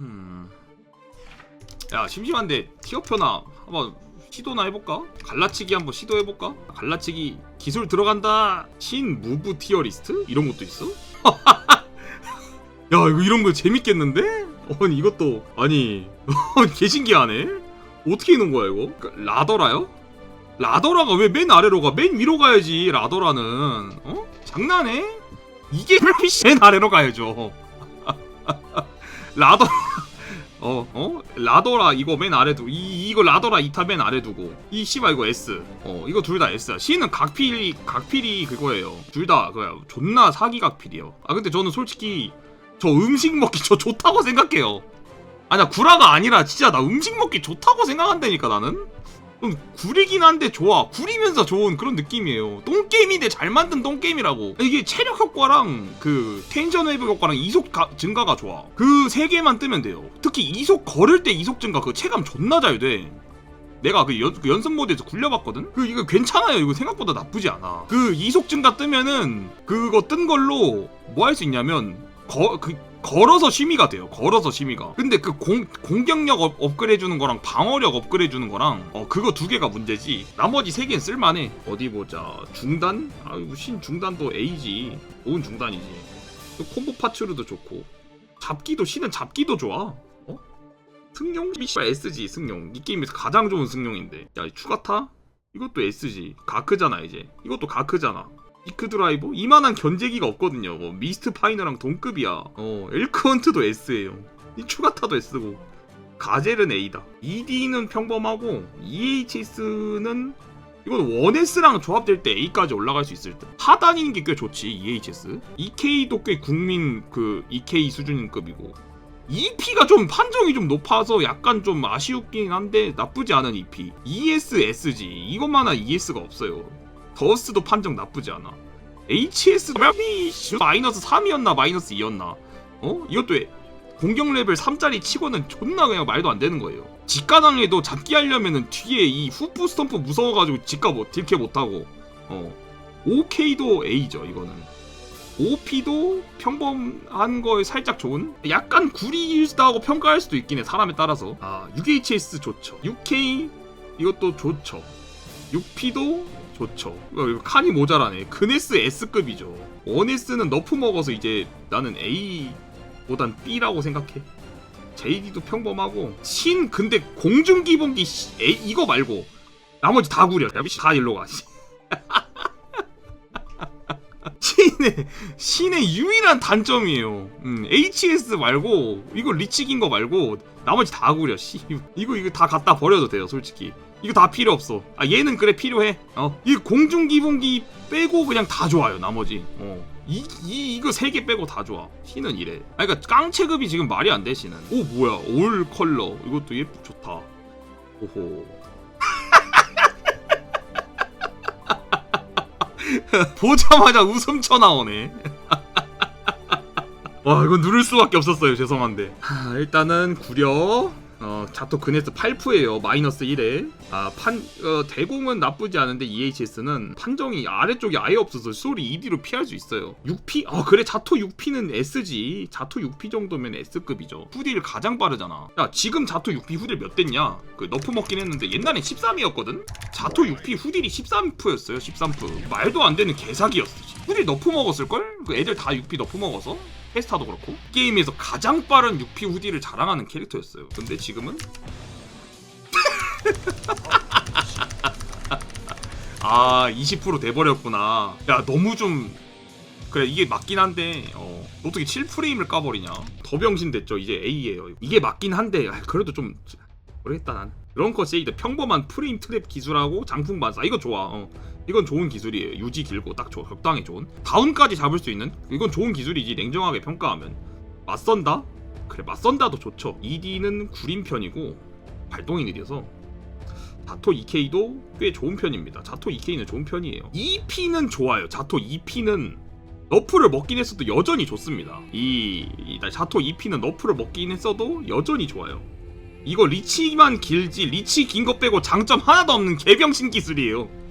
음. 야 심심한데 티어표나 한번 시도나 해볼까? 갈라치기 한번 시도해볼까? 갈라치기 기술 들어간다 신 무브 티어 리스트? 이런 것도 있어? 야 이거 이런 거 재밌겠는데? 아니 이것도 아니 개 신기하네 어떻게 해놓은 거야 이거? 그, 라더라요? 라더라가 왜 맨 아래로 가? 맨 위로 가야지 라더라는 어? 장난해? 이게 맨 아래로 가야죠 라더 어, 어? 라더라 이거 맨 아래 두고 이, 이거 라더라 이타 맨 아래 두고. 이 씨발 이거 S. 어 이거 둘 다 S야. C는 각필이 각필이 그거예요. 둘 다 그거야. 존나 사기 각필이에요. 아 근데 저는 솔직히 저 음식 먹기 저 좋다고 생각해요. 아니야 구라가 아니라 진짜 나 음식 먹기 좋다고 생각한다니까 나는? 음, 구리긴 한데 좋아 구리면서 좋은 그런 느낌이에요 똥게임인데 잘 만든 똥게임이라고 이게 체력 효과랑 그 텐션 웨이브 효과랑 이속 가- 증가가 좋아 그 세 개만 뜨면 돼요 특히 이속 걸을 때 이속 증가 그 체감 존나 잘 돼 내가 그, 연, 그 연습 모드에서 굴려봤거든? 그, 이거 괜찮아요. 이거 생각보다 나쁘지 않아. 그, 이속 증가 뜨면은, 그거 뜬 걸로 뭐 할 수 있냐면, 거, 그, 걸어서 심의가 돼요. 걸어서 심의가. 근데 그 공, 공격력 업, 업그레이드 주는 거랑 방어력 업그레이드 주는 거랑, 어, 그거 두 개가 문제지. 나머지 세 개는 쓸만해. 어디 보자. 중단? 아이고, 신 중단도 A지. 좋은 중단이지. 또 콤보 파츠로도 좋고. 잡기도, 신은 잡기도 좋아. 어? 승용? 씨발 S지 승용 이 게임에서 가장 좋은 승용인데 야이 추가타? 이것도 S지 가크잖아 이제 이것도 가크잖아 이크 드라이버? 이만한 견제기가 없거든요. 뭐 미스트 파이너랑 동급이야. 어 엘크헌트도 S예요. 이 추가타도 S고. 가젤은 A다. ED는 평범하고 EHS는 이건 1S랑 조합될 때 A까지 올라갈 수 있을 듯 하단인 게 꽤 좋지 EHS EK도 꽤 국민 그 EK 수준급이고. EP가 좀 판정이 좀 높아서 약간 좀 아쉬웠긴 한데 나쁘지 않은 EP. ESSG 이것만 한 ES가 없어요. 더스도 판정 나쁘지 않아. HS 마이너스 3이었나 마이너스 2였나? 어? 이것도 왜- 공격 레벨 3짜리 치고는 존나 그냥 말도 안 되는 거예요. 직가당해도 잡기 하려면은 뒤에 이 후프 스톰프 무서워가지고 직가 못 딜캐 못하고 어 OK도 A죠 이거는. OP도 평범한 거에 살짝 좋은? 약간 구리다고 평가할 수도 있긴 해 사람에 따라서 아 6HS 좋죠 6K 이것도 좋죠 6P도 좋죠. 이거 칸이 모자라네. 그네스 S급이죠. 1S는 너프 먹어서 이제 나는 A보단 B라고 생각해. JD도 평범하고. 신 근데 공중 기본기 씨, A, 이거 말고 나머지 다 구려. 야, 다 일로 가. 신의 신의 유일한 단점이에요. 음, HS 말고 이거 리치긴 거 말고 나머지 다 구려. 씨. 이거 이거 다 갖다 버려도 돼요, 솔직히. 이거 다 필요 없어. 아 얘는 그래 필요해. 어. 이 공중 기본기 빼고 그냥 다 좋아요. 나머지. 어. 이, 이 이거 세 개 빼고 다 좋아. 신은 이래. 아 그러니까 깡체급이 지금 말이 안 돼, 신은. 오 뭐야? 올 컬러. 이것도 예쁘 좋다. 오호. 보자마자 웃음 쳐 나오네. 와 이건 누를 수밖에 없었어요 죄송한데 하, 일단은 구려 어 자토 그네스 8푸예요. 마이너스 1에. 아 판 어, 대공은 나쁘지 않은데 EHS는 판정이 아래쪽이 아예 없어서 소리 ED로 피할 수 있어요. 6P? 아 그래. 자토 6P는 S지. 자토 6P 정도면 S급이죠. 후딜 가장 빠르잖아. 야 지금 자토 6P 후딜 몇 됐냐? 그 너프 먹긴 했는데 옛날엔 13이었거든? 자토 6P 후딜이 13%였어요 13% 말도 안 되는 개사기였어 후딜 너프 먹었을걸? 그 애들 다 6P 너프 먹어서 페스타도 그렇고 게임에서 가장 빠른 6P 후디를 자랑하는 캐릭터였어요. 근데 지금은 아 20% 돼버렸구나. 야 너무 좀 그래 이게 맞긴 한데 어 어떻게 7프레임을 까버리냐. 더 병신 됐죠 이제 A예요. 이게 맞긴 한데 아, 그래도 좀 모르겠다 난. 런커 세이드 평범한 프레임 트랩 기술하고 장풍 반사 이거 좋아. 어. 이건 좋은 기술이에요. 유지 길고 딱 좋아. 적당히 좋은. 다운까지 잡을 수 있는 이건 좋은 기술이지. 냉정하게 평가하면. 맞선다? 그래 맞선다도 좋죠. ED는 구린 편이고 발동이 느려서 자토 EK도 꽤 좋은 편입니다. 자토 EK는 좋은 편이에요. EP는 좋아요. 자토 EP는 너프를 먹긴 했어도 여전히 좋습니다. 이, 이 자토 EP는 너프를 먹긴 했어도 여전히 좋아요. 이거 리치만 길지 리치 긴 거 빼고 장점 하나도 없는 개병신 기술이에요.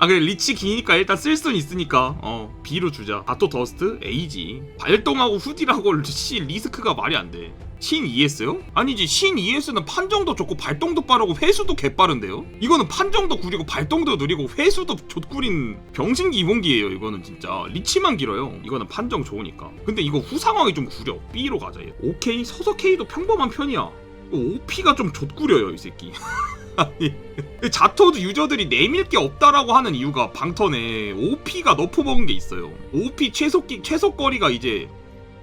아 그래 리치 기니까 일단 쓸 수는 있으니까 어 B로 주자. 아또 더스트 A지. 발동하고 후디라고 씨 리스크가 말이 안 돼. 신 ES요? 아니지 신 ES는 판정도 좋고 발동도 빠르고 회수도 개빠른데요? 이거는 판정도 구리고 발동도 느리고 회수도 좆구린 병신 기본기예요 이거는 진짜 리치만 길어요 이거는 판정 좋으니까 근데 이거 후상황이 좀 구려 B로 가자 얘 오케이 서서 K도 평범한 편이야 OP가 좀 좆구려요 이 새끼. 아니 자토도 유저들이 내밀 게 없다라고 하는 이유가 방턴에 OP가 너프 먹은 게 있어요. OP 최속기 최속거리가 이제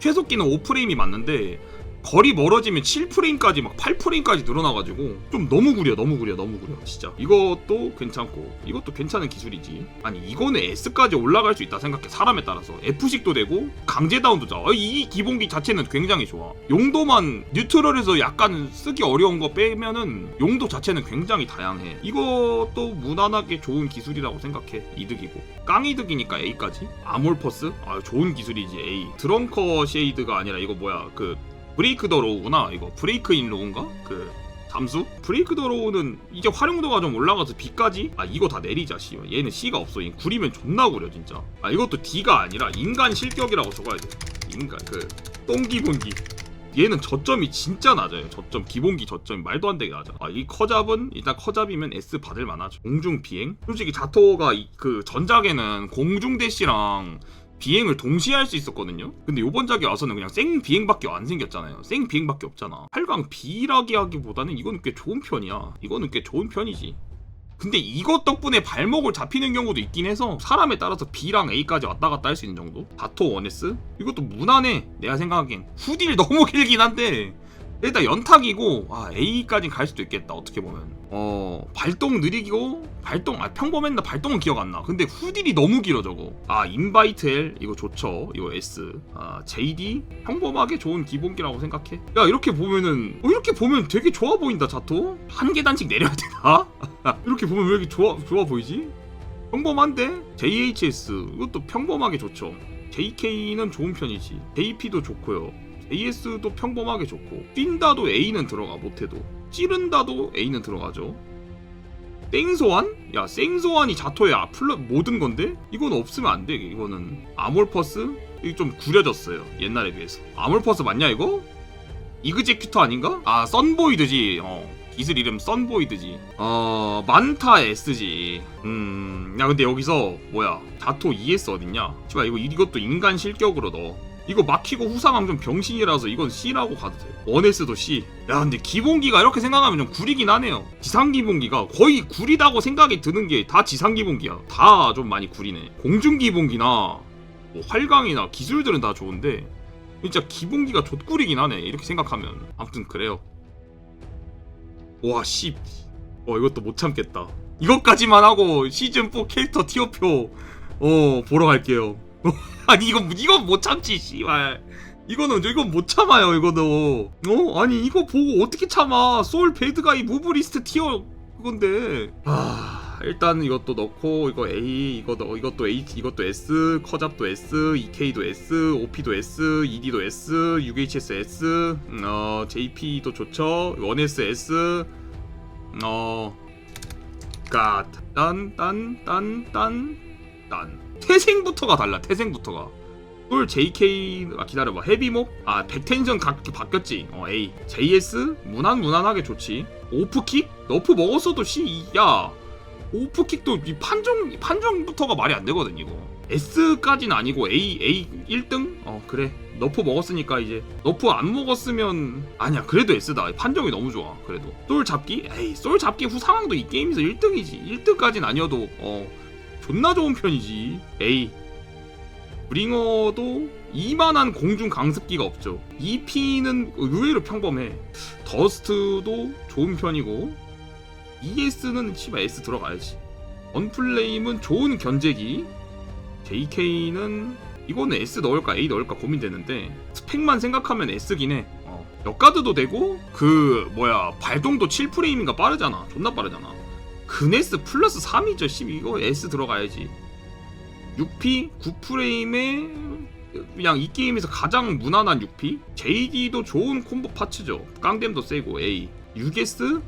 최속기는 5프레임이 맞는데 거리 멀어지면 7프레임까지 막 8프레임까지 늘어나가지고 좀 너무 구려 너무 구려 너무 구려 진짜. 이것도 괜찮고 이것도 괜찮은 기술이지. 아니 이거는 S까지 올라갈 수 있다 생각해 사람에 따라서. F식도 되고 강제 다운도 자. 어, 이 기본기 자체는 굉장히 좋아. 용도만 뉴트럴에서 약간 쓰기 어려운 거 빼면은 용도 자체는 굉장히 다양해. 이것도 무난하게 좋은 기술이라고 생각해 이득이고. 깡이득이니까 A까지. 아몰퍼스? 아 좋은 기술이지 A. 드렁커 쉐이드가 아니라 이거 뭐야 그 브레이크 더 로우구나 이거. 브레이크 인 로우인가? 그 잠수? 브레이크 더 로우는 이제 활용도가 좀 올라가서 B까지? 아 이거 다 내리자 씨 얘는 C가 없어. 얘 구리면 존나 구려 진짜. 아 이것도 D가 아니라 인간 실격이라고 적어야 돼. 인간 그 똥기본기. 얘는 저점이 진짜 낮아요 저점. 기본기 저점이 말도 안 되게 낮아. 아, 이 커잡은? 일단 커잡이면 S 받을 만하죠. 공중 비행? 솔직히 자토가 이- 그 전작에는 공중 대시랑 비행을 동시에 할 수 있었거든요. 근데 요번 작에 와서는 그냥 생 비행밖에 안 생겼잖아요. 생 비행밖에 없잖아. 8강 B라기 하기보다는 이거는 꽤 좋은 편이야. 이거는 꽤 좋은 편이지. 근데 이것 덕분에 발목을 잡히는 경우도 있긴 해서 사람에 따라서 B랑 A까지 왔다 갔다 할 수 있는 정도? 다토 원에스? 이것도 무난해. 내가 생각하기엔 후딜 너무 길긴 한데 일단 연탁이고 아 A까지 갈 수도 있겠다 어떻게 보면. 어 발동 느리고 발동 아 평범했나 발동은 기억 안나. 근데 후딜이 너무 길어 저거. 아 인바이트 L 이거 좋죠 이거 S. 아 JD 평범하게 좋은 기본기라고 생각해. 야 이렇게 보면은 어, 이렇게 보면 되게 좋아 보인다 자토? 한 계단씩 내려야 되나? 이렇게 보면 왜 이렇게 좋아 좋아 보이지? 평범한데? JHS 이것도 평범하게 좋죠. JK는 좋은 편이지. JP도 좋고요 AS도 평범하게 좋고 뛴다도 A는 들어가 못해도 찌른다도 A는 들어가죠 땡소환? 야 생소환이 자토의 아플러 모든 건데? 이건 없으면 안 돼 이거는 아몰퍼스? 이거 좀 구려졌어요 옛날에 비해서 아몰퍼스 맞냐 이거? 이그제큐터 아닌가? 아 썬보이드지 어 기술 이름 썬보이드지 어 만타 S지 음야 근데 여기서 뭐야 자토 ES 어딨냐? 씨발 이거 이것도 인간 실격으로 넣어 이거 막히고 후상함 좀 병신이라서 이건 C라고 가도 돼. 원에스도 C. 야 근데 기본기가 이렇게 생각하면 좀 구리긴 하네요. 지상 기본기가 거의 구리다고 생각이 드는 게 다 지상 기본기야. 다 좀 많이 구리네. 공중 기본기나 뭐 활강이나 기술들은 다 좋은데 진짜 기본기가 좆구리긴 하네. 이렇게 생각하면 아무튼 그래요. 와 씨. 어 이것도 못 참겠다. 이것까지만 하고 시즌 4 캐릭터 티어표 어 보러 갈게요. 아니 이건 이건 못 참지 씨발. 이거는 이건 못 참아요 이거도. 어? 아니 이거 보고 어떻게 참아? 소울 배드가 이 무브리스트 티어 그건데. 아 일단 이것도 넣고 이거 A 이거 넣 이것도 H 이것도 S 커잡도 S EK도 S OP도 S ED도 S UHS S 음, 어 JP도 좋죠? 1S S 어 갓, 딴, 딴, 딴, 딴, 딴. 태생부터가 달라, 태생부터가. 솔 JK, 아, 기다려봐. 헤비목? 아, 백텐션 각 바뀌었지. 어, A. JS? 무난, 무난하게 좋지. 오프킥? 너프 먹었어도 C, 야. 오프킥도 이 판정, 판정부터가 말이 안 되거든, 이거. S까진 아니고 A, A 1등? 어, 그래. 너프 먹었으니까 이제 너프 안 먹었으면 아니야 그래도 S다 판정이 너무 좋아 그래도 솔 잡기? 에이 솔 잡기 후 상황도 이 게임에서 1등이지 1등까진 아니어도 어 존나 좋은 편이지 A 브링어도 이만한 공중 강습기가 없죠 EP는 의외로 평범해 더스트도 좋은 편이고 ES는 씨발 S 들어가야지 언플레임은 좋은 견제기 JK는 이거는 S 넣을까 A 넣을까 고민되는데 스펙만 생각하면 S긴 해. 어. 역가드도 되고 그 뭐야 발동도 7프레임인가 빠르잖아. 존나 빠르잖아. 근S 플러스 3이죠. 10 이거 S 들어가야지. 6P 9프레임에 그냥 이 게임에서 가장 무난한 6P JD도 좋은 콤보 파츠죠. 깡댐도 세고 A 6S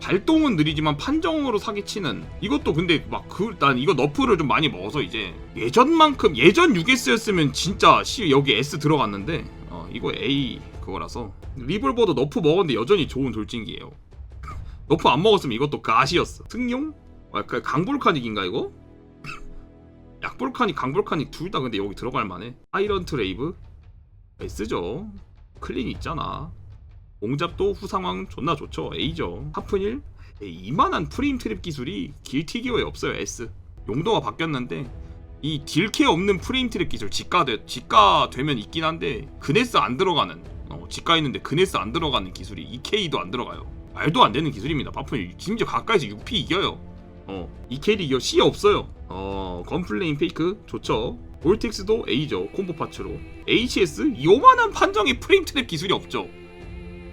발동은 느리지만 판정으로 사기치는 이것도 근데 막 그 난 이거 너프를 좀 많이 먹어서 이제 예전만큼 예전 6S였으면 진짜 C 여기 S 들어갔는데 어 이거 A 그거 그거라서 리볼버도 너프 먹었는데 여전히 좋은 돌진기예요 너프 안 먹었으면 이것도 가시였어. 승용? 아, 그 강볼카닉인가 이거? 약볼카닉 강볼카닉 둘 다 근데 여기 들어갈 만해. 아이런 트 레이브? S죠. 클린 있잖아. 옹잡도 후상황 존나 좋죠. A죠 하프닐 에이, 이만한 프레임 트랩 기술이 길티기어에 없어요 S 용도가 바뀌었는데 이 딜케 없는 프레임 트랩 기술 직가 되, 직가 되면 있긴 한데 그네스 안 들어가는 어, 직가 있는데 그네스 안 들어가는 기술이 EK도 안 들어가요 말도 안 되는 기술입니다. 바쁜이 심지어 가까이서 6P 이겨요. 어 EK도 이겨 C 없어요. 어 건플레인 페이크 좋죠. 볼텍스도 A죠 콤보 파츠로. HS 요만한 판정의 프레임 트랩 기술이 없죠.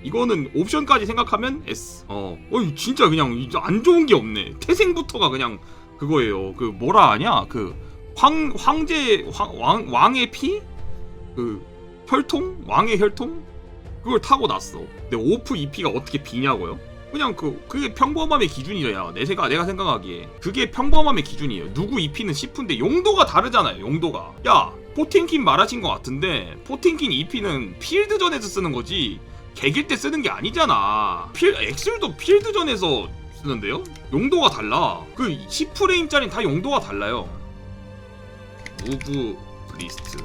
이거는 옵션까지 생각하면 S. 어 어이 진짜 그냥 안 좋은 게 없네. 태생부터가 그냥 그거예요. 그 뭐라 하냐? 그 황 황제 황, 왕 왕의 피? 그 혈통? 왕의 혈통? 그걸 타고 났어. 근데 오프 EP가 어떻게 비냐고요? 그냥 그 그게 평범함의 기준이야. 내가 내가 생각하기에 그게 평범함의 기준이에요. 누구 EP는 10분데 용도가 다르잖아요. 용도가. 야 포팅킨 말하신 것 같은데 포팅킨 EP는 필드전에서 쓰는 거지 개길 때 쓰는 게 아니잖아. 필 엑슬도 필드전에서 쓰는데요? 용도가 달라. 그 10프레임짜리 다 용도가 달라요. 무브 리스트